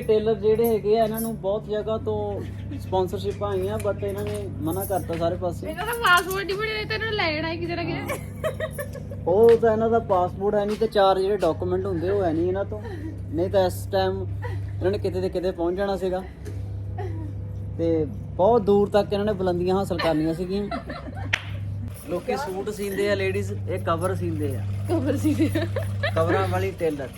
Tailor ਜਿਹੜੇ ਹੈਗੇ ਆ ਇਹਨਾਂ ਨੂੰ ਬਹੁਤ ਜਗ੍ਹਾ ਤੋਂ ਸਪਾਂਸਰਸ਼ਿਪ ਆਈਆਂ ਬਟ ਇਹਨਾਂ ਨੇ ਮਨਾ ਕਰਤਾ ਸਾਰੇ ਪਾਸੇ। ਇਹਨਾਂ ਦਾ ਪਾਸਵਰਡ ਹੀ ਬਣੇ ਤੈਨੂੰ ਲੈਣਾ ਹੈ ਕਿਤੇ ਨਾ ਕਿਤੇ। ਉਹ ਤਾਂ ਇਹਨਾਂ ਦਾ ਪਾਸਪੋਰਟ ਹੈ ਨਹੀਂ ਤੇ ਚਾਰ ਜਿਹੜੇ ਡਾਕੂਮੈਂਟ ਹੁੰਦੇ ਉਹ ਹੈ ਨਹੀਂ ਇਹਨਾਂ ਤੋਂ। ਨਹੀਂ ਤਾਂ ਇਸ ਟਾਈਮ ਇਹਨਾਂ ਨੇ ਕਿਤੇ ਤੇ ਕਿਤੇ ਪਹੁੰਚ ਜਾਣਾ ਸੀਗਾ। ਤੇ ਬਹੁਤ ਦੂਰ ਤੱਕ ਇਹਨਾਂ ਨੇ ਬੁਲੰਦੀਆਂ ਹਾਸਲ ਕਰਨੀਆਂ ਸੀਗੀਆਂ। ਲੋਕੀ ਸੂਟ ਸੀਂਦੇ ਆ ਲੇਡੀਜ਼ ਇਹ ਕਵਰ ਸੀਂਦੇ ਆ। ਕਵਰ ਸੀ ਕਵਰਾਂ ਵਾਲੀ ਟੇਲਰ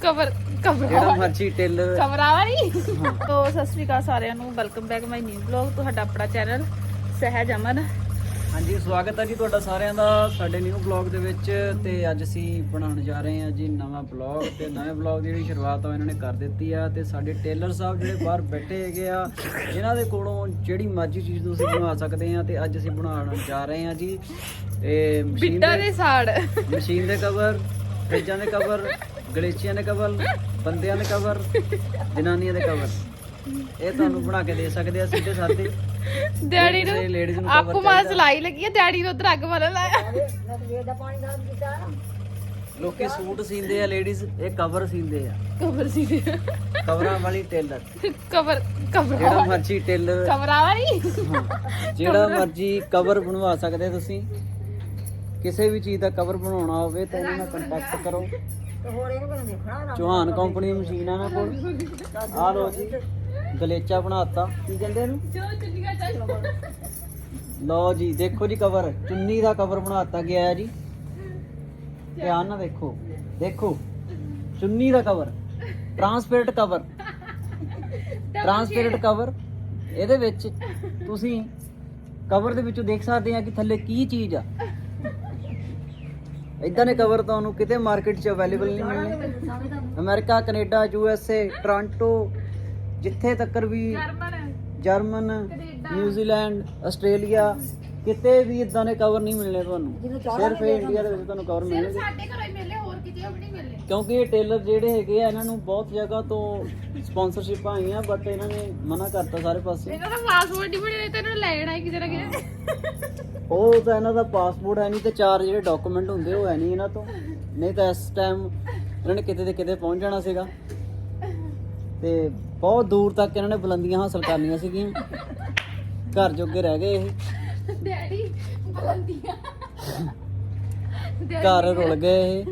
ਕਵਰ ਕਵਰ ਜਿਹੜਾ ਮਰਜ਼ੀ ਟੇਲਰ ਕਵਰਾਂ ਵਾਲੀ। ਤੋ ਸਤਿ ਸ਼੍ਰੀ ਅਕਾਲ ਸਾਰਿਆਂ ਨੂੰ। Welcome back my new blog ਤੁਹਾਡਾ ਆਪਣਾ ਚੈਨਲ ਸਹਿਜ ਅਮਨ। ਹਾਂਜੀ ਸਵਾਗਤ ਹੈ ਜੀ ਤੁਹਾਡਾ ਸਾਰਿਆਂ ਦਾ ਸਾਡੇ ਨਿਊ ਬਲੌਗ ਦੇ ਵਿੱਚ ਤੇ ਅੱਜ ਅਸੀਂ ਬਣਾਉਣ ਜਾ ਰਹੇ ਹਾਂ ਜੀ ਨਵਾਂ ਬਲੌਗ ਤੇ ਨਵੇਂ ਬਲੌਗ ਦੀ ਜਿਹੜੀ ਸ਼ੁਰੂਆਤ ਆ ਇਹਨਾਂ ਨੇ ਕਰ ਦਿੱਤੀ ਆ ਤੇ ਸਾਡੇ ਟੇਲਰ ਸਾਹਿਬ ਜਿਹੜੇ ਬਾਹਰ ਬੈਠੇ ਹੈਗੇ ਆ ਜਿਨ੍ਹਾਂ ਦੇ ਕੋਲੋਂ ਜਿਹੜੀ ਮਰਜ਼ੀ ਚੀਜ਼ ਤੁਸੀਂ ਬਣਵਾ ਸਕਦੇ ਆ ਤੇ ਅੱਜ ਅਸੀਂ ਬਣਾਉਣ ਜਾ ਰਹੇ ਹਾਂ ਜੀ। ਤੇ ਮਸ਼ੀਨ ਬਿੱਡਾ ਦੇ ਸਾੜ। ਮਸ਼ੀਨ ਦੇ ਕਵਰ ਫਰਿੱਜਾਂ ਦੇ ਕਵਰ ਗਲੇਚੀਆਂ ਦੇ ਕਵਰ ਬੰਦਿਆਂ ਦੇ ਕਵਰ ਜਨਾਨੀਆਂ ਦੇ ਕਵਰ ਇਹ ਤੁਹਾਨੂੰ ਬਣਾ ਕੇ ਦੇ ਸਕਦੇ ਆ ਸਿੱਧੇ ਸਾਦੇ। ਡੈਡੀ ladies ਨੂੰ ਨੂੰ ਆਪੂ cover ਮਾਂ ਚਾਹੀਦਾ। ਸਲਾਈ ਲੱਗੀ ਹੈ ਡੈਡੀ ਨੂੰ ਉਧਰ ਅੱਗ ਮਾਰਨ ਲਾਇਆ ਲੋਕੀ ਸੂਟ ਸੀਂਦੇ ਆ ਲੇਡੀਜ਼ ਇਹ ਕਵਰ ਸੀਂਦੇ ਆ। ਕਵਰ ਸੀ ਕਵਰਾਂ ਵਾਲੀ ਟੇਲਰ ਕਵਰ ਕਵਰ ਜਿਹੜਾ ਮਰਜ਼ੀ ਟੇਲਰ ਕਵਰਾਂ ਵਾਲੀ? ਜਿਹੜਾ ਮਰਜ਼ੀ ਕਵਰ ਬਣਵਾ ਸਕਦੇ ਤੁਸੀਂ। ਕਿਸੇ ਵੀ ਚੀਜ਼ ਦਾ ਕਵਰ ਬਣਾਉਣਾ ਹੋਵੇ ਤਾਂ ਇਹਨਾਂ ਨਾਲ ਕੰਟੈਕਟ ਕਰੋ। ਚੌਹਾਨ ਕੰਪਨੀ ਦੀ ਮਸ਼ੀਨ ਆ ਨਾ ਕੋਲ। ਆ ਲੋ ਜੀ। ਗਲੇਚਾ ਬਣਾਤਾ। ਕੀ ਕਹਿੰਦੇ ਇਹਨੂੰ? ਜੋ ਚੁੰਨੀਆਂ ਚਾਹੀਦਾ ਲਓ ਜੀ ਦੇਖੋ ਜੀ ਕਵਰ ਚੁੰਨੀ ਦਾ ਕਵਰ ਬਣਾਤਾ ਗਿਆ ਹੈ ਜੀ। ਧਿਆਨ ਨਾਲ ਦੇਖੋ। ਦੇਖੋ। ਚੁੰਨੀ ਦਾ cover transparent cover transparent cover ਇਹਦੇ ਵਿੱਚ ਤੁਸੀਂ ਕਵਰ ਦੇ ਵਿੱਚੋਂ ਦੇਖ ਸਕਦੇ ਆ ਕਿ ਥੱਲੇ ਕੀ ਚੀਜ਼ ਆ। ਇਦਾਂ ਦੇ ਕਵਰ ਤੁਹਾਨੂੰ ਕਿਤੇ ਮਾਰਕੀਟ 'ਚ ਅਵੇਲੇਬਲ ਨਹੀਂ ਮਿਲਣੇ। America Canada U S A Toronto ਜਿੱਥੇ ਤੱਕ ਵੀ German German Canada. New Zealand Australia ਕਿਤੇ ਵੀ ਇਦਾਂ ਦੇ ਕਵਰ ਨਹੀਂ ਮਿਲਣੇ ਤੁਹਾਨੂੰ। ਸਿਰਫ ਇਹ ਇੰਡੀਆ ਦੇ ਵਿੱਚ ਤੁਹਾਨੂੰ ਕਵਰ ਸਿਰਫ ਮਿਲਣਗੇ। ਸਾਡੇ ਘਰੋਂ ਹੀ ਮਿਲੇ ਹੋਰ ਕਿਤੇ ਵੀ ਨਹੀਂ ਮਿਲੇ ਕਿਉਂਕਿ ਇਹ ਟੇਲਰ ਜਿਹੜੇ ਹੈਗੇ ਆ ਇਹਨਾਂ ਨੂੰ ਬਹੁਤ ਜਗ੍ਹਾ ਤੋਂ ਸਪਾਂਸਰਸ਼ਿਪ ਆਈਆਂ ਬਟ ਇਹਨਾਂ ਨੇ ਮਨਾ ਕਰਤਾ ਸਾਰੇ ਪਾਸੇ। ਇਹਨਾਂ ਦਾ ਪਾਸਵਰਡ ਹੀ ਬਣੇ ਤੈਨੂੰ ਲੈਣਾ ਹੈ ਕਿਤੇ ਨਾ ਕਿਤੇ ਉਹ ਤਾਂ ਇਹਨਾਂ ਦਾ ਪਾਸਪੋਰਟ ਹੈ ਨਹੀਂ ਤੇ ਚਾਰ ਜਿਹੜੇ ਡਾਕੂਮੈਂਟ ਹੁੰਦੇ ਉਹ ਹੈ ਨਹੀਂ ਇਹਨਾਂ ਤੋਂ। ਨਹੀਂ ਤਾਂ ਇਸ ਟਾਈਮ ਇਹਨਾਂ ਨੇ ਕਿਤੇ ਤੇ ਕਿਤੇ ਪਹੁੰਚ ਜਾਣਾ ਸੀਗਾ। ਤੇ ਬਹੁਤ ਦੂਰ ਤੱਕ ਇਹਨਾਂ ਨੇ ਬੁਲੰਦੀਆਂ ਹਾਸਲ ਕਰਨੀਆਂ ਸੀਗੀਆਂ। ਘਰ ਜੋਗੇ ਰਹਿ ਗਏ ਇਹ। ਡੈਡੀ ਬੋਲਦੀਆਂ। ਘਰ ਰੁਲ ਗਏ ਇਹ।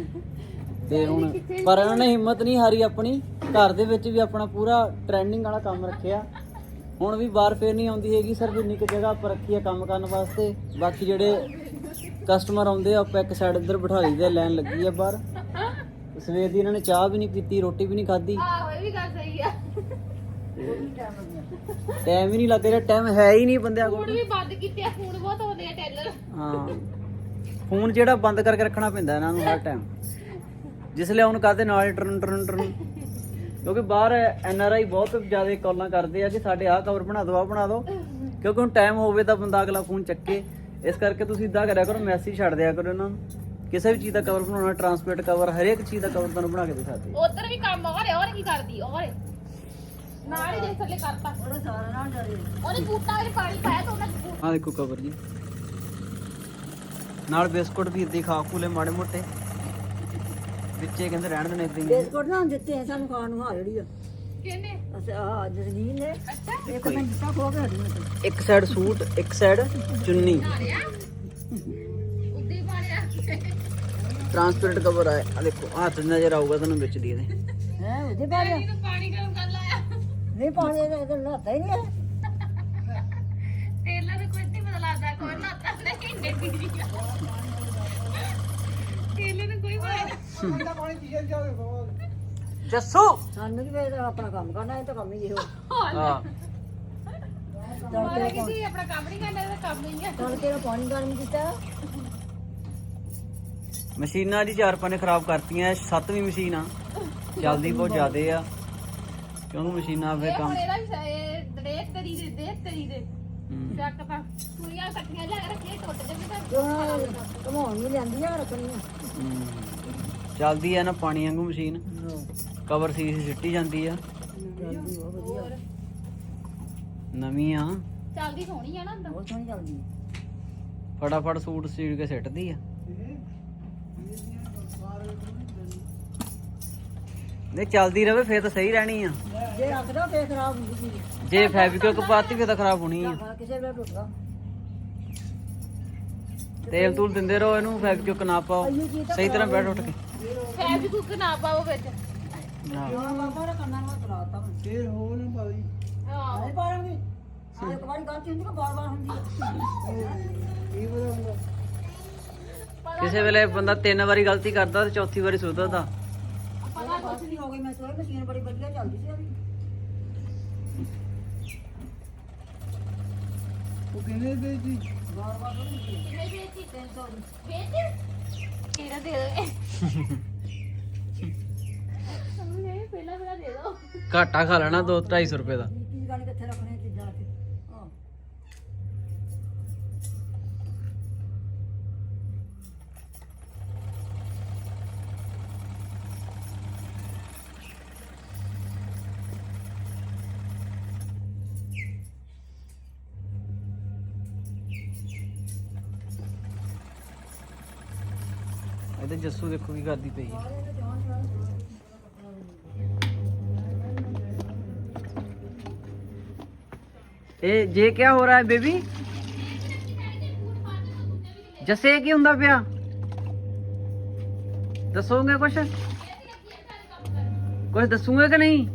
ਤੇ ਹੁਣ ਪਰ ਇਹਨਾਂ ਨੇ ਹਿੰਮਤ ਨਹੀਂ ਹਾਰੀ ਆਪਣੀ। ਘਰ ਦੇ ਵਿੱਚ ਵੀ ਆਪਣਾ ਪੂਰਾ ਟ੍ਰੈਂਡਿੰਗ ਵਾਲਾ ਕੰਮ ਰੱਖਿਆ। ਹੁਣ ਵੀ ਬਾਹਰ ਫੇਰ ਨਹੀਂ ਆਉਂਦੀ ਹੈਗੀ ਸਿਰਫ ਇੰਨੀ ਕੁ ਜਗ੍ਹਾ ਪਰ ਰੱਖੀ ਹੈ ਕੰਮ ਕਰਨ ਵਾਸਤੇ। ਬਾਕੀ ਜਿਹੜੇ ਕਸਟਮਰ ਆਉਂਦੇ ਆ ਆਪਾਂ ਇੱਕ ਸਾਈਡ ਇੱਧਰ ਬਿਠਾ ਲਈਦੇ ਲਾਈਨ ਲੱਗੀ ਆ ਬਾਹਰ। ਸਵੇਰ ਦੀ ਇਹਨਾਂ ਨੇ ਚਾਹ ਵੀ ਨਹੀਂ ਪੀਤੀ ਰੋਟੀ ਵੀ ਨਹੀਂ ਖਾਧੀ। ਵੀ ਗੱਲ ਸਹੀ ਆ। ਟਾਈਮ ਹੀ ਨਹੀਂ ਲੱਗ ਰਿਹਾ ਟਾਈਮ ਹੈ ਹੀ ਨਹੀਂ ਬੰਦਿਆਂ ਕੋਲ। ਵੀ ਬੰਦ ਕੀਤੇ ਆ ਫੂਡ ਬਹੁਤ ਆਉਂਦੇ ਆ ਟੈਲਰ। ਹਾਂ। ਫੋਨ ਜਿਹੜਾ ਬੰਦ ਕਰਕੇ ਰੱਖਣਾ ਪੈਂਦਾ ਇਹਨਾਂ ਨੂੰ ਹਰ ਟਾਈਮ ਜਿਸ ਲਈ ਉਹਨੂੰ ਕਰਦੇ ਨਾਲ ਹੀ ਟਰਨ ਟਰਨ ਟਰਨ। ਕਿਉਂਕਿ ਬਾਹਰ ਐਨ ਆਰ ਆਈ ਬਹੁਤ ਜ਼ਿਆਦਾ ਕਾਲਾਂ ਕਰਦੇ ਆ ਕਿ ਸਾਡੇ ਆਹ ਕਵਰ ਬਣਾ ਦਿਓ ਆਹ ਬਣਾ ਦਿਓ। ਕਿਉਂਕਿ ਹੁਣ ਟਾਈਮ ਹੋਵੇ ਤਾਂ ਬੰਦਾ ਅਗਲਾ ਫੋਨ ਚੱਕੇ। ਇਸ ਕਰਕੇ ਤੁਸੀਂ ਇਦਾਂ ਕਰਿਆ ਕਰੋ ਮੈਸੇਜ ਛੱਡ ਦਿਆ ਕਰੋ ਇਹਨਾਂ ਨੂੰ। ਕਿਸੇ ਵੀ ਚੀਜ਼ ਦਾ ਕਵਰ ਬਣਾਉਣਾ ਟਰਾਂਸਪੇਰੈਂਟ ਕਵਰ ਹਰੇਕ ਚੀਜ਼ ਦਾ ਕਵਰ ਤੁਹਾਨੂੰ ਬਣਾ ਕੇ ਦੇ ਸਕਦੇ ਉਧਰ ਵੀ ਕੰਮ ਹੋ ਰਿਹਾ ਹੋਰ ਕੀ ਕਰਦੀ ਹੋਰ। ਨਾਲ ਹੀ ਦੇ ਥੱਲੇ ਕਰਤਾ। ਉਹਨੇ ਬੂਟਾ ਵਿੱਚ ਪਾਣੀ ਪਾਇਆ ਤਾਂ ਉਹਨੇ ਆਹ ਦੇਖੋ ਕਵਰ ਜੀ। ਨਾਲ ਬਿਸਕੁਟ ਵੀ ਇੱਦਾਂ ਹੀ ਖਾ ਖੂਲੇ ਮਾੜੇ ਮੋਟੇ। ਵਿੱਚੇ ਕਹਿੰਦੇ ਰਹਿਣ ਦੇਣੇ ਇੱਦਾਂ ਹੀ ਬਿਸਕੁਟ ਨਾ ਦਿੱਤੇ ਸਾਨੂੰ ਖਾਣ ਨੂੰ ਆ ਜਿਹੜੀ ਆ। ਕਿਹਨੇ? ਅਸਾਂ ਆ ਜਸਲੀਨ ਨੇ। ਅੱਛਾ। ਇੱਕ ਮੈਂ ਦਿੱਤਾ ਖੋ ਕੇ ਨੇ ਇੱਕ ਸਾਈਡ ਸੂਟ ਇੱਕ ਸਾਈਡ ਚੁੰਨੀ। ਮਾਰਿਆ ਟ੍ਰਾਂਸਪੇਰੈਂਟ ਕਵਰ ਆ ਆ ਦੇਖੋ ਹੱਥ ਨਜ਼ਰ ਆਊਗਾ ਤੁਹਾਨੂੰ ਵਿੱਚ ਦੀ ਇਹਦੇ। ਹੈ ਉਹਦੇ ਇਹਨੂੰ ਪਾਣੀ ਗਰਮ ਕਰ ਲਾਇਆ। ਨਹੀਂ ਪਾਣੀ ਇਹਦਾ ਇਹਦਾ ਨਹਾਤਾ ਹੀ ਨਹੀਂ ਹੈ। ਤੇਲਾਂ ਦਾ ਕੋਈ ਨਹੀਂ ਪਤਾ ਲੱਗਦਾ ਕੋਈ ਨਾਤਾ ਨਹੀਂ ਨੇੜੀ ਜੀ ਤੇਲੇ ਨੂੰ ਕੋਈ ਪਤਾ ਜੱਸੂ! ਸਾਨੂੰ ਕੀ ਪਤਾ ਆਪਣਾ ਕੰਮ ਕਰਨਾ ਇਹ ਤਾਂ ਕੰਮ ਹੀ ਇਹੋ। ਹਾਂ। ਮਾਰਾ ਕਿਸੇ ਆਪਣਾ ਕੰਮ ਨਹੀਂ ਕਰਨਾ ਇਹਦਾ ਕੰਮ ਹੀ ਆ। ਤੜਕੇ ਪਾਣੀ ਗਰਮ ਕੀਤਾ। ਮਸ਼ੀਨਾਂ ਦੀ ਚਾਰ ਪੰਜ ਖਰਾਬ ਕਰਤੀਆਂ ਸੱਤਵੀਂ ਮਸ਼ੀਨ ਆ। ਚੱਲਦੀ ਬਹੁਤ ਜ਼ਿਆਦੇ ਆ। ਕਿਉਂਕਿ ਮਸ਼ੀਨਾਂ ਫੇਰ ਕੰਮ ਹੁਣ ਇਹਦਾ ਵੀ ਇਹ ਦੇਖ ਕਰੀ ਦੇ ਦੇਖ ਕਰੀ ਦੇ। ਹੂੰ। ਚੱਕ ਪਾ ਸੁਈਆਂ ਇਕੱਠੀਆਂ ਲਿਆ ਕੇ ਰੱਖੀਆਂ ਟੁੱਟ ਜਾਵੇ ਤਾਂ ਤੇ ਉਹਨਾਂ ਘਮਾਉਣ ਨੂੰ ਲਿਆਂਦੀਆਂ ਰੱਖਣੀਆਂ ਹੂੰ। ਚੱਲਦੀ ਆ ਨਾ ਪਾਣੀ ਵਾਂਗੂ ਮਸ਼ੀਨ। ਕਵਰ ਸੀ ਸਿੱਟੀ ਜਾਂਦੀ ਆ। ਹੋਰ। ਨਵੀਂ ਆ। ਚੱਲਦੀ ਸੋਹਣੀ ਆ ਨਾ ਅੰਦਰ। ਬਹੁਤ ਸੋਹਣੀ ਚੱਲਦੀ ਫਟਾਫਟ ਸੂਟ ਸੀੜ ਕੇ ਸਿੱਟਦੀ ਆ। ਨਹੀਂ ਚੱਲਦੀ ਰਵੇ ਫੇਰ ਤਾਂ ਸਹੀ ਰਹਿਣੀ ਆ। ਜੇ ਰੱਖਦਾ ਫੇਰ ਖਰਾਬ ਹੁੰਦੀ ਚੀਜ਼ ਜੇ ਫੈਬਿਕਿਕ ਪਾਤੀ ਫੇਰ ਤਾਂ ਖਰਾਬ ਹੋਣੀ ਆ। ਕਿਸੇ ਵੇਲੇ ਟੁੱਟਦਾ। ਤੇਲ ਤੂਲ ਦਿੰਦੇ ਰਹੋ ਇਹਨੂੰ ਫੈਬਿਕਿਕ ਨਾ ਪਾਓ। ਸਹੀ ਤਰ੍ਹਾਂ ਬੈਠ ਉੱਠ ਕੇ। ਫੈਬ ਕੁੱਕ ਨਾ ਪਾਓ ਵਿੱਚ। ਹਾਂ ਹਾਂ ਬਾਬਾ ਦਾ ਕੰਨਾਂ ਨੂੰ ਹੱਥ ਲਾਤਾ ਹੁਣ। ਫੇਰ ਹੋ ਨਾ ਪਾਈ ਹਾਂ ਨਹੀਂ ਪਾਰਾਂਗੇ ਆ ਇੱਕ ਵਾਰੀ ਗਲਤੀ ਹੁੰਦੀ ਕਿ ਬਾਰ ਬਾਰ ਹੁੰਦੀ ਹੈ ਕੀ ਪਤਾ ਹੁੰਦਾ। ਕਿਸੇ ਵੇਲੇ ਬੰਦਾ ਤਿੰਨ ਵਾਰੀ ਗਲਤੀ ਕਰਦਾ ਤੇ ਚੌਥੀ ਵਾਰੀ ਸੁਧਰਦਾ। ਕੁਛ ਨਹੀਂ ਹੋ ਗਈ ਮੈਂ ਸੋਈ ਮਸ਼ੀਨ ਬੜੀ ਵਧੀਆ ਚੱਲਦੀ ਸੀ ਉਹਦੀ। ਉਹ ਕਿੰਨੇ ਦੇ ਜੀ ਬਾਰ ਬਾਰ ਨਹੀਂ ਹੁੰਦੀ ਕਿੰਨੇ ਵੇਚੀ 300 ਦੀ। ਵੇਚ ਕਿਹੜਾ ਦੇ ਦੇ ਸਾਨੂੰ ਇਹ ਪਹਿਲਾਂ ਪਹਿਲਾਂ ਦੇ ਦੋ ਘਾਟਾ ਖਾ ਲੈਣਾ 2 250 ਰੁਪਏ ਦਾ। ਕੀ ਗੱਲ ਕਿੱਥੇ ਰੱਖਣੇ ਚੀਜ਼ਾਂ ਤੇ ਹਾਂ ਇਹਦੇ ਜੱਸੂ ਦੇਖੋ ਕੀ ਕਰਦੀ ਪਈ ਹੈ। ਇਹ ਜੇ ਕੀ ਹੋ ਰਿਹਾ ਹੈ ਬੇਬੀ? ਜੱਸੇ ਕੀ ਹੁੰਦਾ ਪਿਆ? ਦੱਸੋਗੇ ਕੁਛ? ਕੁਛ ਦੱਸੂਗੇ ਕਿ ਨਹੀਂ?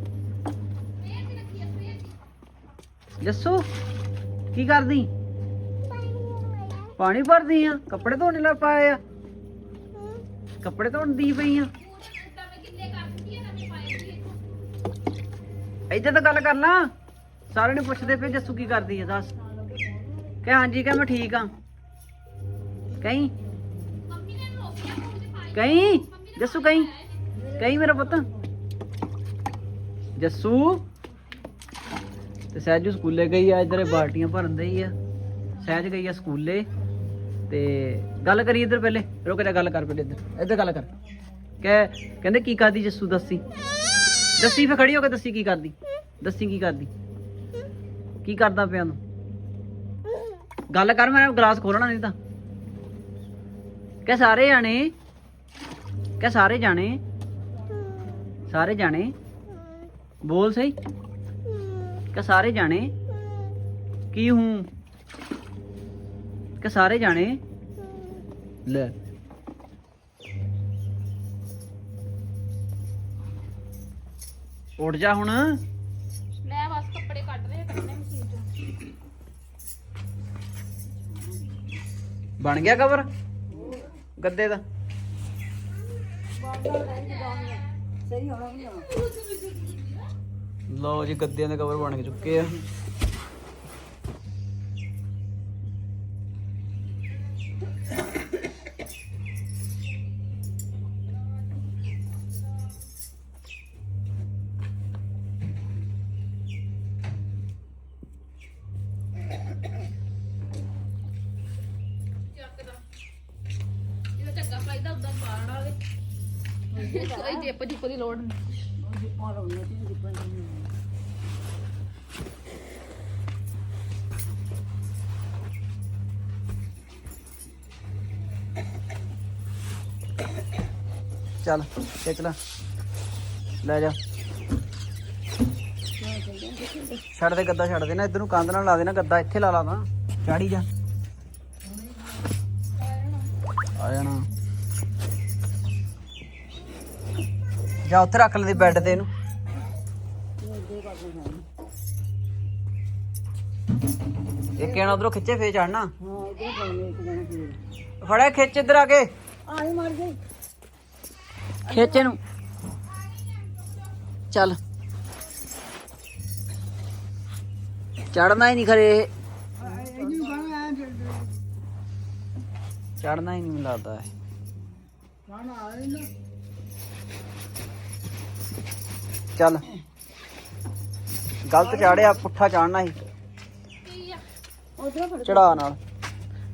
ਜੱਸੂ, ਕੀ ਕਰਦੀ? ਪਾਣੀ ਭਰਦੀ ਆ, ਕੱਪੜੇ ਧੋਣੇ ਲੱਗ ਪਾਏ ਆ। ਕੱਪੜੇ ਧੋਣ ਦੀ ਪਈ ਆ। ਇੱਥੇ ਤਾਂ ਗੱਲ ਕਰ ਲਾ। ਸਾਰਿਆਂ ਨੇ ਪੁੱਛਦੇ ਪਏ, ਜੱਸੂ ਕੀ ਕਰਦੀ ਆ, ਦੱਸ। ਕਹ, ਹਾਂਜੀ, ਕਹ, ਮੈਂ ਠੀਕ ਆ। ਕਹੀਂ? ਕਹੀਂ? ਜੱਸੂ, ਕਹੀਂ? ਕਹੀਂ ਮੇਰਾ ਪੁੱਤ? ਜੱਸੂ? ਤੇ ਸਹਿਜੂ ਸਕੂਲੇ ਗਈ ਆ, ਇਧਰੇ ਬਾਲਟੀਆਂ ਭਰਨ ਦਈ ਆ। ਸਹਿਜ ਗਈ ਆ ਸਕੂਲੇ। ਤੇ ਗੱਲ ਕਰੀ ਇੱਧਰ ਪਹਿਲੇ, ਰੁਕ ਜਾ, ਗੱਲ ਕਰ ਪਹਿਲੇ ਇੱਧਰ ਇੱਧਰ ਗੱਲ ਕਰ। ਕਹਿ, ਕਹਿੰਦੇ ਕੀ ਕਰਦੀ ਜੱਸੂ, ਦੱਸੀ। ਦੱਸੀ ਫੇ ਖੜੀ ਹੋ ਕੇ ਦੱਸੀ ਕੀ ਕਰਦੀ। ਦੱਸੀ ਕੀ ਕਰਦੀ। ਕੀ ਕਰਦਾ ਪਿਆ ਨੂੰ ਗੱਲ ਕਰ, ਮੈਂ ਗਲਾਸ ਖੋਲਣਾ ਨਹੀਂ ਤਾਂ। ਕਹਿ, ਸਾਰੇ ਜਾਣੇ, ਕਹਿ, ਸਾਰੇ ਜਾਣੇ ਸਾਰੇ ਜਾਣੇ, ਬੋਲ ਸਹੀ। ਕਿ ਸਾਰੇ ਜਾਣੇ, ਕੀ ਹੂੰ? ਕਿ ਸਾਰੇ ਜਾਣੇ? ਲੈ। ਉੱਠ ਜਾ ਹੁਣ। ਲੈ ਬਸ ਕੱਪੜੇ ਕੱਢ ਰਹੇ ਕੱਢਣੇ ਮਸ਼ੀਨ ਚੋਂ। ਬਣ ਗਿਆ ਕਵਰ? ਗੱਦੇ ਦਾ। ਸਹੀ ਹੋਣਾ ਵੀ ਨਹੀਂ ਹੋਣਾ? ਲਓ ਜੀ ਗੱਦਿਆਂ ਦੇ ਕਵਰ ਬਣ ਕੇ ਚੁੱਕੇ ਆ। ਚੱਲ ਖਿੱਚ ਲੈ ਲੈ ਜਾ। ਛੱਡ ਦੇ ਗੱਦਾ, ਛੱਡ ਦੇ ਨਾ। ਇੱਧਰ ਨੂੰ ਕੰਧ ਨਾਲ ਲਾ ਦੇ ਨਾ ਗੱਦਾ। ਇੱਥੇ ਲਾ ਲਾ ਤਾਂ ਚਾੜੀ ਜਾ। ਆ ਜਾਣਾ। ਜਾਂ ਉੱਥੇ ਰੱਖ ਲੈ ਬੈੱਡ ਤੇ ਇਹਨੂੰ। ਇਹ ਕਹਿਣਾ ਉਧਰੋਂ ਖਿੱਚੇ ਫੇਰ ਚੜਨਾ ਹਾਂ ਖਿੱਚ ਇੱਧਰ ਆ ਕੇ। ਆਈ ਮਰ ਗਈ ਖਿੱਚ ਨੂੰ ਚੱਲ। ਚੜਨਾ ਹੀ ਨਹੀਂ ਖਰੇ ਚੜਨਾ ਹੀ ਨਹੀਂ ਲੱਗਦਾ ਇਹ। ਚੱਲ। ਗਲਤ ਚਾੜਿਆ ਪੁੱਠਾ ਚਾੜਨਾ ਸੀ। ਕੀ ਆ ਉਧਰ ਫੜ। ਚੜਾ ਨਾਲ।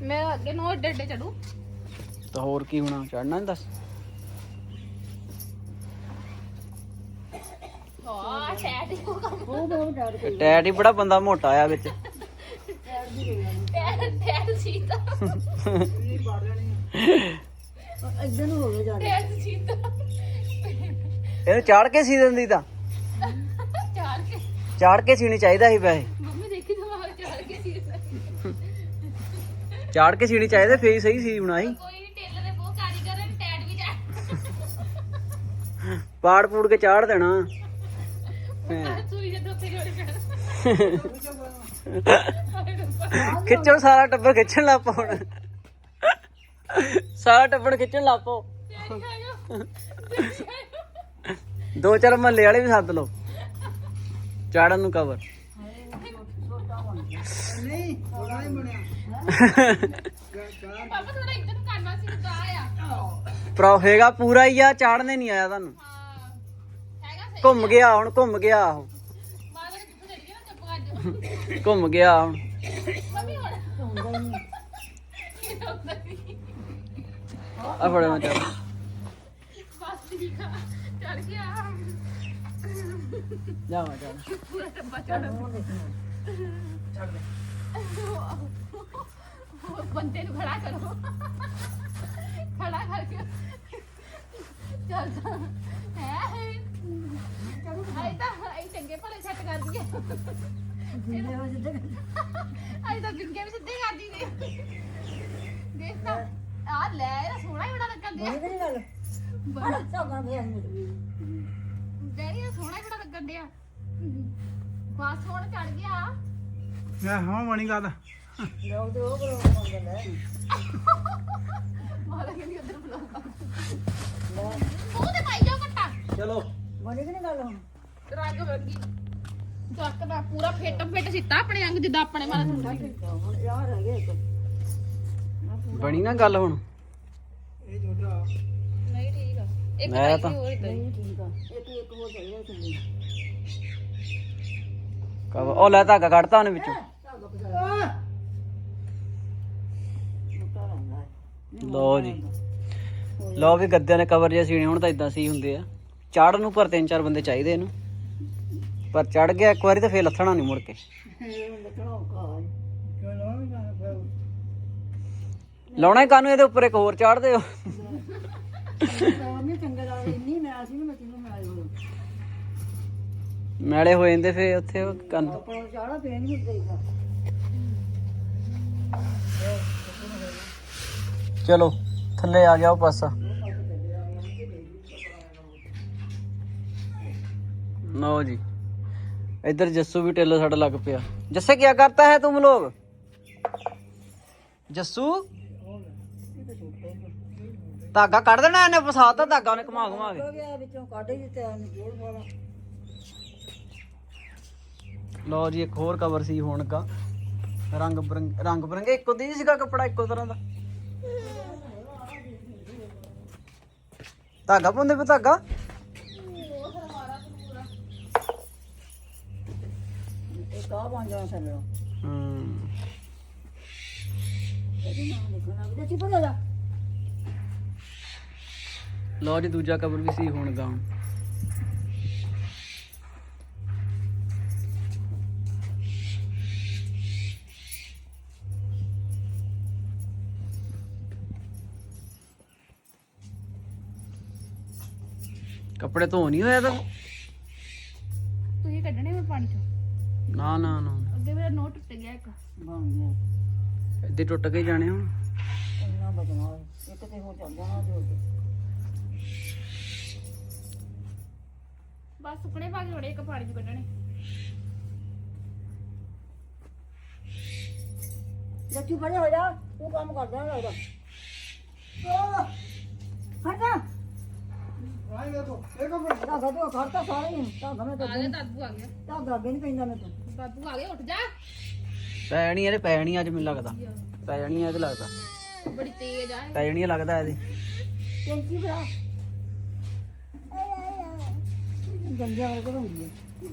ਮੈਂ ਅੱਗੇ ਨੂੰ ਏਡੇ ਏਡੇ ਚੜੂ। ਤਾਂ ਹੋਰ ਕੀ ਹੋਣਾ ਚੜਨਾ ਨਹੀਂ ਦੱਸ। ਹਾਂ ਟੈਟ ਹੀ ਉਹ ਕੰਮ ਉਹ ਬਹੁਤ ਡਰ ਗਈ। ਟੈਟ ਹੀ ਬੜਾ ਬੰਦਾ ਮੋਟਾ ਆ ਵਿੱਚ। ਟੈਟ ਟੈਟ ਸੀਤਾ ਇਹ ਪੜ ਲੈਣੀ ਇੱਧਰ ਨੂੰ ਹੋ ਗਿਆ ਜਾ ਟੈਟ ਸੀਤਾ। ਇਹਨੂੰ ਚਾੜ ਕੇ ਸੀ ਦਿੰਦੀ ਤਾਂ। ਚਾੜ ਕੇ ਸੀਣੀ ਚਾਹੀਦਾ ਸੀ ਵੈਸੇ। ਮੰਮੀ ਦੇਖੀ ਦਿਮਾਗ ਚਾਰ ਕੇ ਸੀ ਚਾੜ ਕੇ ਸੀਣੀ ਚਾਹੀਦਾ ਫੇਰ ਸਹੀ ਸੀ ਬਣਾਈ ਕੋਈ ਟੇਲਰ ਦੇ ਬਹੁਤ ਕਾਰੀਗਰ ਹੈ ਟੈਟ ਵੀ ਜਾ ਪਾੜ ਪੂੜ ਕੇ ਚਾੜ ਦੇਣਾ। ਸੂਈ ਦੇ ਦੋਤੇ ਜੋੜੇ ਖਿੱਚਣ ਸਾਰਾ ਟੱਬਰ ਖਿੱਚਣ ਲੱਗ ਪਾ ਹੁਣ। ਸਾਰਾ ਟੱਬਰ ਖਿੱਚਣ ਲੱਗ ਪਓ। ਦੋ ਚਾਰ ਮਹੱਲੇ ਵਾਲੇ ਵੀ ਸੱਦ ਲਓ। ਚਾੜਨ ਨੂੰ ਕਵਰ ਨਹੀਂ ਥੋੜਾ ਹੀ ਬਣਿਆ। ਪਾਪਾ ਥੋੜਾ ਇੱਧਰ ਕਰਨਾ ਸੀ ਤਾਂ ਆ ਪ੍ਰੋ ਹੈਗਾ ਪੂਰਾ ਹੀ ਆ ਚਾੜਨੇ ਨਹੀਂ ਆਇਆ ਤੁਹਾਨੂੰ। ਘੁੰਮ ਗਿਆ ਹੁਣ ਘੁੰਮ ਗਿਆ ਉਹ। ਘੁੰਮ ਗਿਆ ਹੁਣ। ਆ ਫੜੇ ਮੈਂ ਚਾੜ ਬਸ ਠੀਕ ਆ ਚੜ ਗਿਆ। ਜਾ ਮੈਂ ਚਾੜ ਪੂਰਾ ਟੱਬਾ ਚੜ ਉਹ ਬੰਦੇ ਨੂੰ ਖੜਾ ਕਰੋ ਖੜਾ ਕਰਕੇ ਚੱਲ ਜਾ ਹੈ ਆਈ ਤਾਂ ਆਈ ਚੰਗੇ ਭਲੇ ਸੈੱਟ ਕਰਦੀ ਦਈਏ ਆਈ ਤਾਂ ਬਿੰਗੇ ਵੀ ਸਿੱਧੇ ਕਰ ਦਈਏ ਦੇਖ ਤਾਂ ਆ ਲੈ ਇਹ ਸੋਹਣਾ ਹੀ ਬੜਾ ਲੱਗਣ ਦਿਆ ਕਿ ਗੱਲ ਬੜਾ ਧਾਗਾ ਫੇਰ ਡੈਡੀ ਇਹ ਸੋਹਣਾ ਹੀ ਬੜਾ ਲੱਗਣ ਦਿਆ ਬਸ ਹੁਣ ਚੜ ਗਿਆ। ਮੈਂ ਹਾਂ ਬਣੀ ਗੱਲ। ਲੋਕ ਤੇ ਉਹ ਬਰੋ ਮੰਗਲ। ਲੈ ਮਾਰਾ ਕਹਿੰਦੀ ਉਧਰ ਬੁਲਾਓ। ਉਹ ਤੇ ਪਾਈ ਜਾਓ ਘੱਟਾ। ਚਲੋ। ਬਣੀ ਕਿ ਨਹੀਂ ਗੱਲ ਹੁਣ? ਰੰਗ ਵਰਗੀ ਚੱਕ ਦਾ ਪੂਰਾ ਫਿੱਟ ਫਿੱਟ ਸਿੱਟਾ ਆਪਣੇ ਅੰਗ ਜਿੱਦਾਂ ਆਪਣੇ ਮਾਰਾ ਹੁੰਦਾ ਹੁਣ ਯਾਰ ਰਹਿ ਗਿਆ ਇੱਕ। ਬਣੀ ਨਾ ਗੱਲ ਹੁਣ ਇਹ ਛੋਟਾ ਨਹੀਂ ਠੀਕ ਆ ਇੱਕ ਮੈਂ ਤਾਂ- ਹੋਰ ਇਦਾਂ ਨਹੀਂ ਠੀਕ ਆ। ਇੱਕ ਇੱਕ ਹੋਰ ਚਾਹੀਦਾ ਥੱਲੇ ਕਵਰ ਉਹ ਲੈ ਧਾਗਾ ਕੱਢਤਾ ਉਹਨੇ ਵਿੱਚੋਂ। ਲਓ ਜੀ। ਲਓ ਵੀ ਗੱਦਿਆਂ ਨੇ ਕਵਰ ਜਿਹਾ ਸੀਣੇ ਹੁਣ ਤਾਂ ਇਦਾਂ ਸੀ ਹੁੰਦੇ ਆ। ਚਾੜਨ ਨੂੰ ਪਰ ਤਿੰਨ ਚਾਰ ਬੰਦੇ ਚਾਹੀਦੇ ਇਹਨੂੰ। ਪਰ ਚੜ ਗਿਆ ਇੱਕ ਵਾਰੀ ਤਾਂ ਫੇਰ ਲੱਥਣਾ ਨਹੀਂ ਮੁੜ ਕੇ। ਲਾਉਣਾ ਹੀ ਕਾਨੂੰ ਇਹਦੇ ਉੱਪਰ ਇੱਕ ਹੋਰ ਚਾੜ ਦਿਓ ਤਾਂ ਨਹੀਂ ਚੰਗਾ ਲੱਗਦਾ ਇੰਨੀ ਮੈਂ ਸੀ ਨਾ ਮੈਂ ਤੈਨੂੰ ਮੈਂ ਆਈ ਹੋਈ ਮੈਲੇ ਹੋ ਜਾਂਦੇ ਫੇਰ ਉੱਥੇ ਉਹ ਕੰਨ। ਆਪਣਾ ਚਾੜਾ ਪੇਨ ਨਹੀਂ ਦੇਈਦਾ ਚਲੋ, ਥੱਲੇ ਆ ਗਿਆ ਉਹ ਪਾਸਾ। ਲਓ ਜੀ। ਇੱਧਰ ਜੱਸੂ ਵੀ ਟੇਲਰ ਸਾਡਾ ਲੱਗ ਪਿਆ। ਜੱਸੇ ਕੀ ਕਰਤਾ ਹੈ ਤੁਮ ਲੋਗ ਜੱਸੂ? ਧਾਗਾ ਕੱਢ ਦੇਣਾ ਇਹਨੇ ਫਸਾਤਾ ਧਾਗਾ, ਉਹਨੇ ਘੁਮਾ ਘੁਮਾ ਕੇ ਹੋ ਗਿਆ ਵਿੱਚੋਂ ਕੱਢ ਹੀ ਦਿੱਤਾ ਉਹਨੇ ਜੋੜ ਵਾਲਾ ਲਓ ਜੀ ਇੱਕ ਹੋਰ ਕਵਰ ਸੀ ਹੁਣ ਕਾ। ਰੰਗ ਬਰੰਗ ਰੰਗ ਬਰੰਗੇ ਇੱਕੋ ਦੀ ਸੀਗਾ ਕੱਪੜਾ ਇੱਕੋ ਤਰ੍ਹਾਂ ਦਾ। ਧਾਗਾ ਪਾਉਂਦੇ ਪਏ ਧਾਗਾ? ਇਹ ਕਾ ਬਣ ਜਾਣਾ ਥੱਲੇ ਹੂੰ। ਇਹਦੇ ਨਾਲ ਦੇਖਣਾ ਵੀ ਚੁੱਪ ਹੋ ਜਾ ਲਓ ਜੀ ਦੂਜਾ ਕਵਰ ਵੀ ਸੀ ਹੁਣ ਗਾ ਹੁਣ ਕੱਪੜੇ ਧੋ ਨਹੀਂ ਹੋਇਆ ਤਾਂ। ਤੁਸੀਂ ਕੱਢਣੇ ਹੁਣ ਪਾਣੀ ਚੋਂ? ਨਾ ਨਾ ਨਾ। ਅੱਗੇ ਮੇਰਾ ਨੋਟ ਟੁੱਟ ਗਿਆ ਇੱਕ। ਬਣ ਗਿਆ ਇੱਦੇ ਟੁੱਟ ਕੇ ਜਾਣੇ ਹੁਣ। ਇੰਨਾ ਬਚਣਾ ਇੱਕ ਤੇ ਹੋ ਜਾਣਾ ਜੋੜ ਕੇ ਬਸ ਸੁੱਕਣੇ ਪਾ ਕੇ ਥੋੜੇ ਇੱਕ ਪਾਣੀ ਚ ਕੱਢਣੇ। ਲੱਚੂ ਬੜੇ ਹੋ ਜਾ। ਤੂੰ ਕੰਮ ਕਰਦਾ ਨਾ ਲੱਗਦਾ। ਹਟ ਜਾ ਰਾਈ ਵੇਖੋ ਇਹ ਕਪੜਾ ਧਾਗਾ ਤੂੰ ਖੜਤਾ ਸਾਰੇ ਹੀ। ਧਾਗਾ ਮੈਂ ਤਾਂ ਆ ਗਿਆ ਦਾਦੂ ਆ ਗਿਆ। ਧਾਗਾ ਅੱਗੇ ਨਹੀਂ ਪੈਂਦਾ ਮੈਂ ਤਾਂ। ਦਾਦੂ ਆ ਗਿਆ ਉੱਠ ਜਾ। ਪੈ ਜਾਣੀ ਇਹਦੇ ਪੈ ਜਾਣੀ ਅੱਜ ਮੈਨੂੰ ਲੱਗਦਾ। ਪੈ ਜਾਣੀ ਇਹਦੇ ਲੱਗਦਾ। ਬੜੀ ਤੇਜ਼ ਆ ਇਹ। ਪੈ ਜਾਣੀ ਲੱਗਦਾ ਇਹਦੇ। ਕੈਂਚੀ ਬਰਾ ਗੰਜਾ ਵਰਗਾ ਹੁੰਦੀ ਹੈ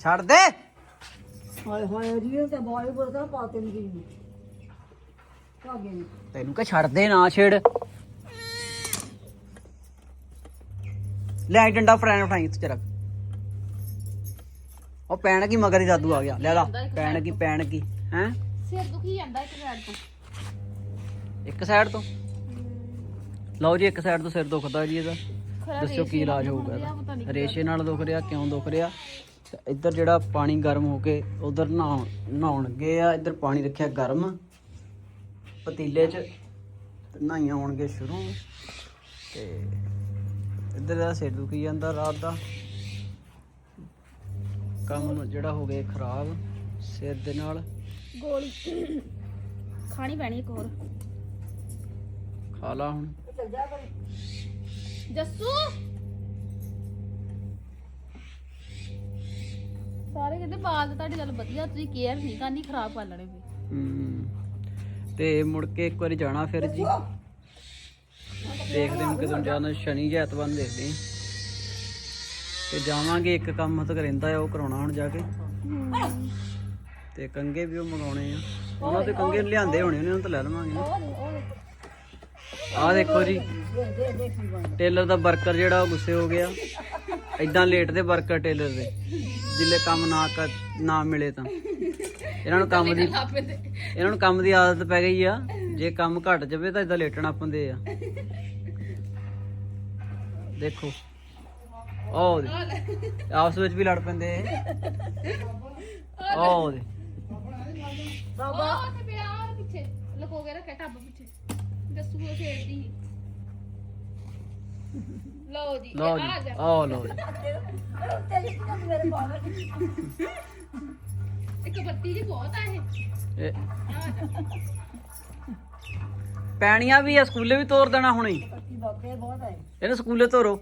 ਛੱਡ ਦੇ। ਹਾਏ ਹਾਏ ਜੀ ਤੇ ਬਾਈ ਬੋਲਦਾ ਪਾਤੇ ਨਹੀਂ ਗਈ ਧਾਗੇ ਨੇ। ਤੈਨੂੰ ਕਹ ਛੱਡ ਦੇ ਨਾ ਛੇੜ। ਲੈ ਡੰਡਾ ਫਰੈਨ ਉਠਾਈ ਤੂੰ ਚਰਕ ਉਹ ਪੈਣ ਕੀ ਮਗਰ ਹੀ ਦਾਦੂ ਆ ਗਿਆ। ਲੈ ਲਾ ਪੈਣ ਕੀ ਪੈਣ ਕੀ ਹੈ? ਸਿਰ ਦੁਖੀ ਜਾਂਦਾ ਇੱਕ ਸਾਈਡ ਤੋਂ। ਇੱਕ ਸਾਈਡ ਤੋਂ? ਲਓ ਜੀ ਇੱਕ ਸਾਈਡ ਤੋਂ ਸਿਰ ਦੁਖਦਾ ਜੀ ਇਹਦਾ। ਦੱਸੋ ਕੀ ਇਲਾਜ ਹੋਊਗਾ ਇਹਦਾ? ਰੇਸ਼ੇ ਨਾਲ ਦੁਖ ਰਿਹਾ ਕਿਉਂ ਦੁਖ ਰਿਹਾ? ਇੱਧਰ ਜਿਹੜਾ ਪਾਣੀ ਗਰਮ ਹੋ ਕੇ ਉਧਰ ਨਹਾਉਣ ਨਹਾਉਣਗੇ ਆ ਇੱਧਰ ਪਾਣੀ ਰੱਖਿਆ ਗਰਮ। ਪਤੀਲੇ 'ਚ ਨਹਾਈਆਂ ਹੋਣਗੇ ਸ਼ੁਰੂ। ਤੇ ਇੱਧਰ ਦਾ ਸਿਰ ਦੁਖੀ ਜਾਂਦਾ ਰਾਤ ਦਾ। ਕੰਮ ਜਿਹੜਾ ਹੋ ਗਿਆ ਖਰਾਬ ਸਿਰ ਦੇ ਨਾਲ। ਗੋਲੀ। ਖਾਣੀ ਪੈਣੀ ਇੱਕ ਹੋਰ। ਖਾ ਲਾ ਹੁਣ। ਜੱਸੂ! ਸਾਰੇ ਕਹਿੰਦੇ ਬਾਲ ਤਾਂ ਤੁਹਾਡੀ ਗੱਲ ਵਧੀਆ ਤੁਸੀਂ ਕੇਅਰ ਨਹੀਂ ਕਰਨੀ ਖਰਾਬ ਕਰ ਲੈਣੇ ਵੀ ਹਮ, ਤੇ ਮੁੜ ਕੇ ਇੱਕ ਵਾਰੀ ਜਾਣਾ ਫਿਰ ਜੀ। ਦੇਖਦੇ ਹਾਂ ਕਦੋਂ ਜਾਣਾ ਸ਼ਨੀ ਜਾਂ ਐਤਵਾਰ ਨੂੰ ਦੇਖਦੇ ਹਾਂ। ਤੇ ਜਾਵਾਂਗੇ, ਇੱਕ ਕੰਮ ਤੱਕ ਰਹਿੰਦਾ ਆ, ਉਹ ਕਰਾਉਣਾ ਹੁਣ ਜਾ ਕੇ। ਤੇ ਕੰਗੇ ਵੀ ਉਹ ਮੰਗਾਉਣੇ ਆ। ਉਹਨਾਂ ਤੇ ਕੰਗੇ ਲਿਆਂਦੇ ਹੋਣੇ, ਉਹਨਾਂ ਨੂੰ ਲੈ ਲਵਾਂਗੇ ਨਾ। ਆਹ ਦੇਖੋ ਜੀ, ਟੇਲਰ ਦਾ ਵਰਕਰ ਜਿਹੜਾ, ਉਹ ਗੁੱਸੇ ਹੋ ਗਿਆ। ਇਦਾਂ ਲੇਟ ਦੇ ਵਰਕਰ ਟੇਲਰ ਦੇ ਜਿੱਲੇ ਕੰਮ ਨਾ ਕਰ ਨਾ ਮਿਲੇ ਤਾਂ। ਇਹਨਾਂ ਨੂੰ ਕੰਮ ਦੀ, ਇਹਨਾਂ ਨੂੰ ਕੰਮ ਦੀ ਆਦਤ ਪੈ ਗਈ ਆ। ਜੇ ਕੰਮ ਘਟ ਜਾਵੇ ਤਾਂ ਇਦਾਂ ਲੇਟਣਾ ਪੈਂਦੇ ਆ। ਦੇਖੋ। ਉਹ ਦੇ ਆਪਸ ਵਿੱਚ ਵੀ ਲੜ ਪੈਂਦੇ ਉਹ ਦੇ ਬਾਬਾ। ਉਹ ਤੇ ਪਿਆ ਉਹ ਪਿੱਛੇ। ਲੁਕੋ ਕੇ ਰੱਖਿਆ ਟੱਬ ਪਿੱਛੇ। ਜੱਸੂ ਉਹ ਖੇਡਦੀ ਸੀ। ਲਓ ਜੀ ਲਓ ਆ ਜੀ। ਜਾ। ਉਹ ਲਓ ਜੀ। ਇੱਕ ਬੱਤੀ ਜੀ ਬਹੁਤ ਆ ਇਹ। ਇਹ ਪੈਣੀਆਂ ਵੀ ਆ ਸਕੂਲੇ ਵੀ ਤੋਰ ਦੇਣਾ ਹੁਣੇ। ਹੀ। ਬਹੁਤ ਹੈ। ਇਹਨੂੰ ਸਕੂਲੇ ਤੋਰੋ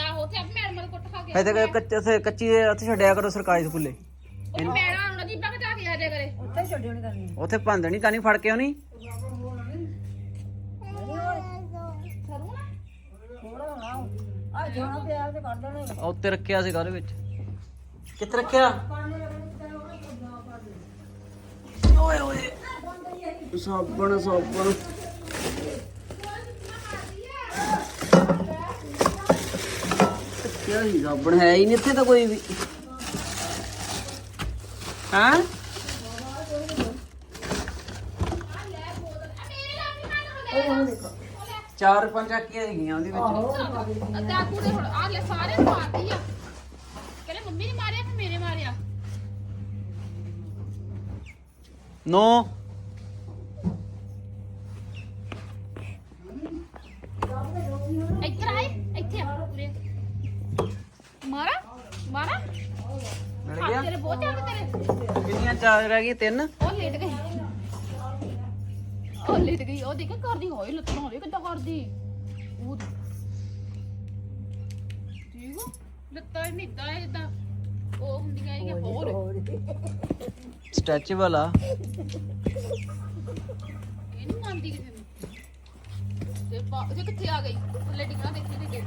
ਆਹੋ ਤੇ ਮੈਡਮ ਨੂੰ ਕੁੱਟ ਖਾ ਕੇ ਇੱਥੇ ਕੱਚੇ ਉੱਥੇ ਕੱਚੀ ਦੇ ਉੱਥੇ ਛੱਡਿਆ ਕਰੋ ਸਰਕਾਰੀ ਸਕੂਲੇ। ਉਹ ਮੈਡਮ ਉਹਨਾਂ ਦੀ ਬਗ ਜਾ ਕੇ ਆ ਜਾ ਕਰੇ। ਉੱਥੇ ਛੱਡਿਓ ਨਹੀਂ। ਕਰਨੀ ਉੱਥੇ ਭੰਦਣੀ ਕਾਨੀ ਫੜ ਕੇ ਆਉਣੀ? ਆ ਜਾਣਾ ਤੇ ਕਰ ਦੇਣਾ ਆ ਉੱਤੇ ਰੱਖਿਆ ਸੀਗਾ ਉਹਦੇ ਵਿੱਚ। ਕਿੱਥੇ ਰੱਖਿਆ? ਓਏ ਓਏ। ਸਾਬਣ ਸਾਬਣ। ਕਿਆ ਹੀ ਸਾਬਣ ਹੈ ਹੀ ਨਹੀਂ ਇੱਥੇ ਤਾਂ ਕੋਈ ਵੀ। ਹਾਂ? ਉਹ ਹੁਣ ਦੇਖੋ ਚਾਰ ਪੰਜ ਆਕੀਆਂ ਹੈਗੀਆਂ ਉਹਦੇ ਵਿੱਚ। ਅੱਧਾ ਕੂੜੇ ਹੁਣ ਆ ਲੈ ਸਾਰੇ ਮਾਰਦੀ ਆ। ਕਹਿੰਦੇ ਮੰਮੀ ਨੇ ਮਾਰਿਆ ਕਿ ਮੇਰੇ ਮਾਰਿਆ? ਨੋ ਇੱਧਰ ਆਏ ਇੱਥੇ ਆ ਪੂਰੇ ਮਾਰਾ ਮਾਰਾ ਮਿਲ ਹਾਂ ਗਿਆ ਤੇਰੇ ਬਹੁਤ ਚੱਲ ਰਹਿ ਗਈ ਤਿੰਨ। ਉਹ ਲੇਟ ਗਈ। ਉਹ ਲੇਟ ਗਈ। ਉਹ ਦੇਖੇ ਕਰਦੀ ਹੋਈ ਲੱਤਾਂ ਹੋਵੇ ਕਿੱਦਾਂ ਕਰਦੀ? ਉਹ ਦੇਖ। ਠੀਕ ਹੋ ਲੱਤਾਂ ਹੀ ਨਿੱਦਾ ਹੈ ਜਿੱਦਾਂ ਉਹ ਹੁੰਦੀਆਂ ਹੈਗੀਆਂ ਹੋਰ। ਸਟ੍ਰੈਚੇਬਲ ਆ ਇਹ ਨਹੀਂ ਮੰਨਦੀ ਕਿਸੇ ਨੂੰ। ਤੇ ਬਾ- ਜੇ ਕਿੱਥੇ ਆ ਗਈ? ਥੱਲੇ ਡਿੱਗਣਾ ਦੇਖੀ ਤੇ ਦੇਖ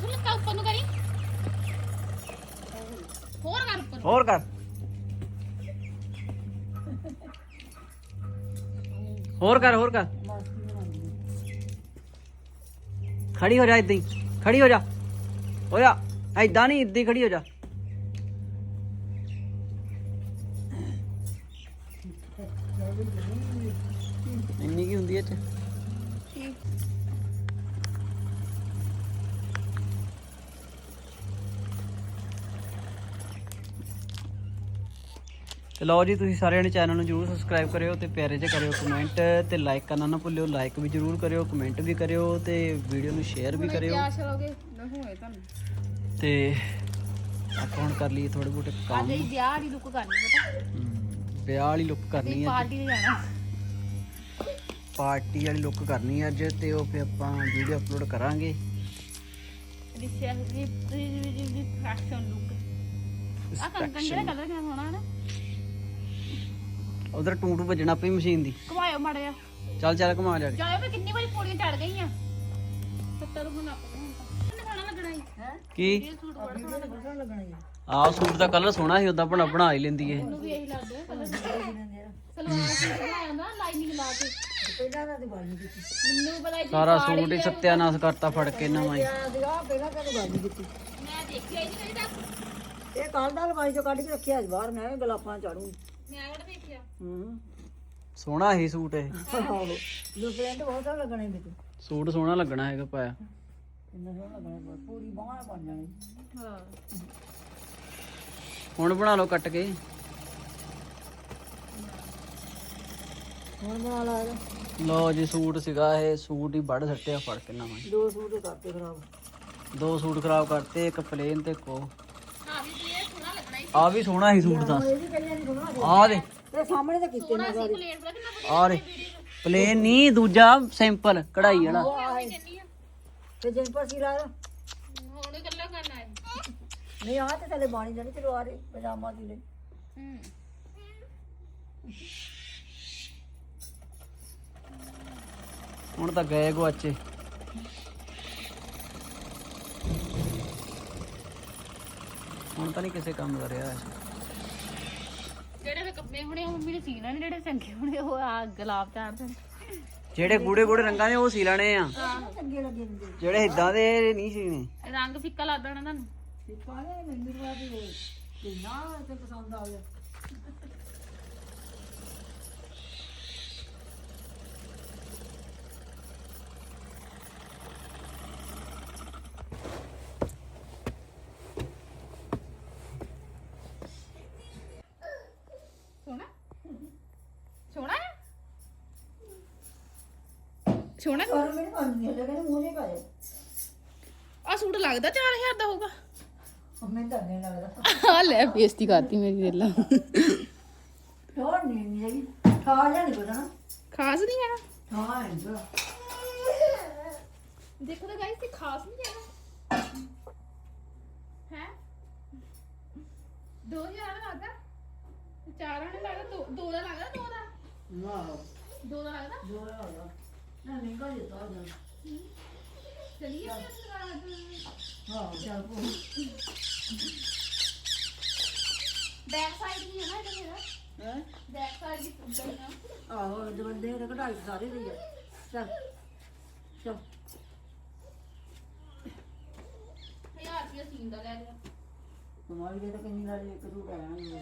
ਤੂੰ ਲੱਤਾਂ ਉੱਪਰ ਨੂੰ ਕਰੀ। ਹੋਰ ਕਰ। ਹੋਰ ਕਰ ਹੋਰ ਕਰ। ਹੋਰ ਕਰ ਖੜੀ ਹੋ ਜਾ ਇਦਾਂ ਹੀ, ਖੜੀ ਹੋ ਜਾ। ਹੋ ਜਾ ਐਦਾਂ ਨਹੀਂ, ਇਦਾਂ ਹੀ ਖੜੀ ਹੋ ਜਾ। ਤੇ ਲਓ ਜੀ ਤੁਸੀਂ ਸਾਰਿਆਂ ਨੇ ਚੈਨਲ ਨੂੰ ਜਰੂਰ ਸਬਸਕ੍ਰਾਈਬ ਕਰਿਓ ਤੇ ਪਿਆਰੇ ਜਿਹਾ ਕਰਿਓ ਕਮੈਂਟ ਤੇ ਲਾਈਕ ਕਰਨਾ ਨਾ ਭੁੱਲਿਓ ਲਾਈਕ ਵੀ ਜਰੂਰ ਕਰਿਓ ਕਮੈਂਟ ਵੀ ਕਰਿਓ ਤੇ ਵੀਡੀਓ ਨੂੰ ਸ਼ੇਅਰ ਵੀ ਕਰਿਓ। ਹੋਏ ਤੁਹਾਨੂੰ। ਤੇ ਆਪਾਂ ਹੁਣ ਕਰ ਲਈਏ ਥੋੜੇ ਬਹੁਤੇ ਕੰਮ। ਅੱਜ ਵਿਆਹ ਦੀ ਲੁੱਕ ਕਰਨੀ ਪਤਾ? ਵਿਆਹ ਵਾਲੀ ਲੁੱਕ ਕਰਨੀ ਹੈ ਪਾਰਟੀ ਤੇ ਜਾਣਾ। ਪਾਰਟੀ ਵਾਲੀ ਲੁੱਕ ਕਰਨੀ ਹੈ ਅੱਜ ਤੇ ਉਹ ਫੇ ਆਪਾਂ ਵੀਡੀਓ ਅਪਲੋਡ ਕਰਾਂਗੇ। ਰਿਸ਼ਿਆ ਦੀ ਦੀ ਫੈਸ਼ਨ ਲੁੱਕ ਆ ਕੰਕਣ ਜਿਹੜਾ ਕਲਰ ਕਿੰਨਾ ਸੋਹਣਾ ਹੈ ਨਾ ਉਧਰ ਟੂ ਟੂ ਵੱਜਣਾ ਪਈ ਮਸ਼ੀਨ ਦੀ। ਘੁਮਾਇਓ ਮੜਿਆ ਚੱਲ ਚੱਲ ਘੁਮਾ ਜਾ। ਜਾਇਓ ਵੀ ਕਿੰਨੀ ਵਾਰੀ ਪੌੜੀਆਂ ਚੜ ਗਈਆਂ। ਸੱਤਰ ਹੁਣ ਹੈ। ਕੀ? ਆਹ ਸੂਟ ਦਾ ਕਲਰ ਸੋਹਣਾ ਸੀ ਉਦਾਂ ਬਣਾ ਬਣਾ ਹੀ ਲੈਂਦੀ ਏ ਮੈਨੂੰ ਵੀ ਇਹੀ ਲੱਗਦਾ ਕਲਰ ਸਲਵਾਰ ਸੂਟ ਬਣਾਇਆ ਨਾ ਲਾਈਨਿੰਗ ਲਾ ਕੇ। ਪਹਿਲਾਂ ਤਾਂ ਗੱਲ ਨਹੀਂ ਕੀਤੀ। ਮੈਨੂੰ ਪਤਾ ਜੀ ਸਾਰਾ ਸੂਟ ਹੀ ਸੱਤਿਆਨਾਸ਼ ਕਰਤਾ ਫੜ ਕੇ ਨਵਾਂ ਹੀ ਆ ਦਿਆ ਪਹਿਲਾਂ ਤਾਂ ਗੱਲ ਨਹੀਂ ਕੀਤੀ। ਮੈਂ ਦੇਖਿਆ ਹੀ ਨਹੀਂ ਕਦੀ ਤੱਕ ਇਹ ਕੱਲ ਦਾ ਲਵਾਈ ਚੋਂ ਕੱਢ ਕੇ ਰੱਖਿਆ ਅੱਜ ਬਾਹਰ ਮੈਂ ਵੀ ਗਲਾਫਾਂ ਚਾੜੂ ਮੈਂ ਕਿਹੜਾ ਦੇਖਿਆ? ਹੂੰ। ਸੋਹਣਾ ਸੀ ਸੂਟ ਇਹ। ਆਹੋ ਲੁਪਲੈਂਡ ਬਹੁਤ ਸੋਹਣਾ ਲੱਗਣੇ ਵਿੱਚ। ਸੂਟ ਸੋਹਣਾ ਲੱਗਣਾ ਹੈਗਾ ਪਾਇਆ। ਇੰਨਾ ਸੋਹਣਾ ਲੱਗਣਾ ਪਰ ਪੂਰੀ ਬਾਹਾਂ ਬਣ ਜਾਣੀ। ਹਾਂ। ਹੁਣ ਬਣਾ ਲਓ ਕੱਟ ਕੇ। ਹੁਣ ਬਣਾ ਲਾ ਇਹਦਾ। ਲਓ ਜੀ ਸੂਟ ਸੀਗਾ ਇਹ ਸੂਟ ਹੀ ਵੱਢ ਸੱਟਿਆ ਫੜ ਕੇ ਨਵਾਂ। ਹੀ। ਦੋ ਸੂਟ ਹੀ ਕਰਤੇ ਖਰਾਬ। ਦੋ ਸੂਟ ਖਰਾਬ ਕਰਤੇ ਇੱਕ ਪਲੇਨ ਤੇ ਕੋ ਹਾਂ ਵੀ ਇਹ ਸੋਹਣਾ ਲੱਗਣਾ ਹੀ ਆ ਵੀ ਸੋਹਣਾ ਸੀ ਸੂਟ ਤਾਂ। ਆ ਦੇ। ਤੇ ਸਾਹਮਣੇ ਤਾਂ ਕੀਤੇ ਨੇ ਆ ਦੇ। ਪਲੇਨ ਨਹੀਂ ਦੂਜਾ ਸਿੰਪਲ ਕਢਾਈ ਵਾਲਾ। ਤੇ ਜਿੰਨ ਪਰ ਸੀ ਲਾ। ਹੁਣ ਇਹ ਗੱਲਾਂ ਕਰਨਾ ਹੈ ਨਹੀਂ ਆ ਤੇ ਥੱਲੇ ਬਾਣੀ ਜਾਣੀ ਚਲੋ ਆ ਰੇ ਪਜਾਮਾ ਦੀ ਲੈ। ਹੂੰ ਹੁਣ ਤਾਂ ਗਏ ਗੁਆਚੇ। ਹੁਣ ਤਾਂ ਨਹੀਂ ਕਿਸੇ ਕੰਮ ਦਾ ਰਿਹਾ ਜਿਹੜੇ ਕੱਪੜੇ ਹੋਣੇ ਉਹ ਮੰਮੀ ਨੇ ਸੀਣਾ ਨੇ ਜਿਹੜੇ ਚੰਗੇ ਹੋਣੇ ਉਹ ਆ ਗੁਲਾਬ ਚਾੜ ਦੇ। ਜਿਹੜੇ ਗੂੜੇ ਗੂੜੇ ਰੰਗਾਂ ਦੇ ਉਹ ਸੀ ਲੈਣੇ ਆ। ਚੰਗੇ ਲੱਗੇ ਨੇ ਜਿਹੜੇ ਇਦਾਂ ਦੇ ਇਹ ਨਹੀਂ ਸੀਨੇ ਰੰਗ ਫਿੱਕਾ ਲੱਗਦਾ ਨਾ। ਤੁਹਾਨੂੰ ਤੇ ਪਾਣੇ ਮੈਨੂੰ ਤਾਂ ਕਿੰਨਾ ਤੇ ਪਸੰਦ ਆ ਗਿਆ ਸੋਹਣਾ ਸੋਹਣਾ ਹੈ ਸੋਹਣਾ ਪਰ ਮੈਨੂੰ ਪੰਜ ਨਹੀਂ ਲੱਗੇ ਮੂੰਹ ਨਹੀਂ ਪਾਏ ਆ ਸੂਟ ਲੱਗਦਾ 4000 ਦਾ ਹੋਊਗਾ। ਮੈਨੂੰ ਤਾਂ ਨਹੀਂ ਲੱਗਦਾ। ਆ ਲੈ ਬੇਇੱਜ਼ਤੀ ਕਰਤੀ ਮੇਰੀ ਦੇਲਾ ਹੋਰ ਨਹੀਂ ਨਹੀਂ ਖਾ ਨਹੀਂ ਪਤਾ ਨਾ। ਖਾਸ ਨਹੀਂ ਹੈਗਾ। ਹਾਂ ਦੇਖੋ ਤਾਂ ਗਾਇਸ ਇਹ ਖਾਸ ਨਹੀਂ ਹੈਗਾ। ਹੈ? 2000 ਦਾ ਨੇ ਲੱਗਦਾ ਦੋ ਦੋ ਦਾ ਲੱਗਦਾ ਦੋ ਦਾ। ਨਾ। ਦੋ ਦਾ ਲੱਗਦਾ। ਜੋ ਹੋਇਆ ਨਾ ਨਹੀਂ ਕਾ ਜੇ ਤਾਂ ਚਲਿਏ ਆਪਾਂ ਦੁਕਾਨ ਤੇ। ਹਾਂ ਚੱਲ ਪੋ ਬੈਕ ਸਾਈਡ ਨਹੀਂ ਹੈ ਨਾ ਇਹਦਾ ਮੇਰਾ ਹੈ? ਬੈਕ ਸਾਈਡ ਦੀ ਪੁੱਛਦਾ ਨਾ ਆਹੋ ਦਵੰਦੇ ਦੇ ਕਢਾਈ ਸਾਰੇ ਦੀ ਆ। ਚੱਲ ਚੱਲ। 1000 ਰੁਪਏ ਸੀਨ ਦਾ ਲੈ ਲਿਆ। ਕਮਾਲ ਦੇ ਤਾਂ ਕਿੰਨੀ ਨਾਲ ਇੱਕ ਸੂਟ ਆਇਆ ਨਹੀਂ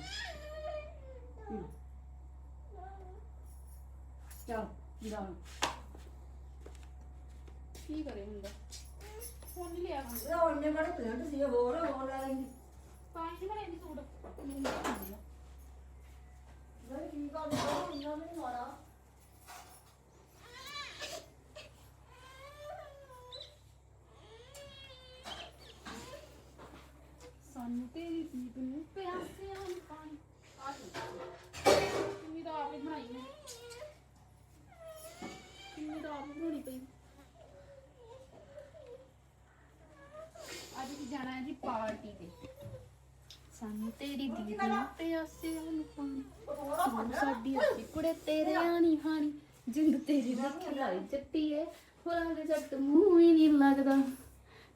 ਚੱਲ ਜਾ ਕੀ ਕਰੇ ਹੁੰਦਾ ਫੋਨ ਨਹੀਂ ਲਿਆ ਹੁੰਦਾ। ਉਹਨੇ ਬੜੇ ਪਲੇਟ ਸੀ ਹੋਰ ਹੋਰ ਲੈ ਲੈਂਦੀ। ਪਾਣੀ ਨਹੀਂ ਨਹੀਂ ਸੂਟ। ਮੈਨੂੰ ਨਹੀਂ ਆਉਂਦਾ ਮੈਂ ਕੀ ਕਰ ਰਿਹਾ ਇੰਨਾ ਵੀ ਨਹੀਂ ਮਾਰਾ ਸਾਨੂੰ ਤੇਰੀ ਦੀਪ ਨੂੰ ਪਿਆਸਿਆਂ ਨੂੰ ਪਾਣੀ ਆ ਕਿੰਨੀ ਤਾਂ ਆਪ ਹੀ ਬਣਾਈ ਨੇ ਕਿੰਨੀ ਤਾਂ ਆਪ ਹੀ ਬਣਾਉਣੀ ਪਈ ਅੱਜ ਅਸੀਂ ਜਾਣਾ ਹੈ ਜੀ ਪਾਰਟੀ ਤੇ ਸਾਨੂੰ ਤੇਰੀ ਨੂੰ ਪਾਣੀ ਤੂੰ ਸਾਡੀ ਅਸੀਂ ਕੁੜੇ ਤੇਰੇ ਆਣੀ ਹਾਣੀ। ਜਿੰਦ ਤੇਰੀ ਲੱਖੀ ਲਾਈ ਚੱਟੀ ਏ। ਫੁੱਲਾਂ ਦੇ ਜੱਟ ਮੂੰਹ ਹੀ ਨਹੀਂ ਲੱਗਦਾ।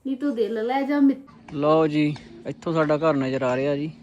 ਨੀ ਤੂੰ ਦਿਲ ਲੈ ਜਾ ਮਿੱਤ। ਲਓ ਜੀ, ਇੱਥੋਂ ਸਾਡਾ ਘਰ ਨਜ਼ਰ ਆ ਰਿਹਾ ਜੀ।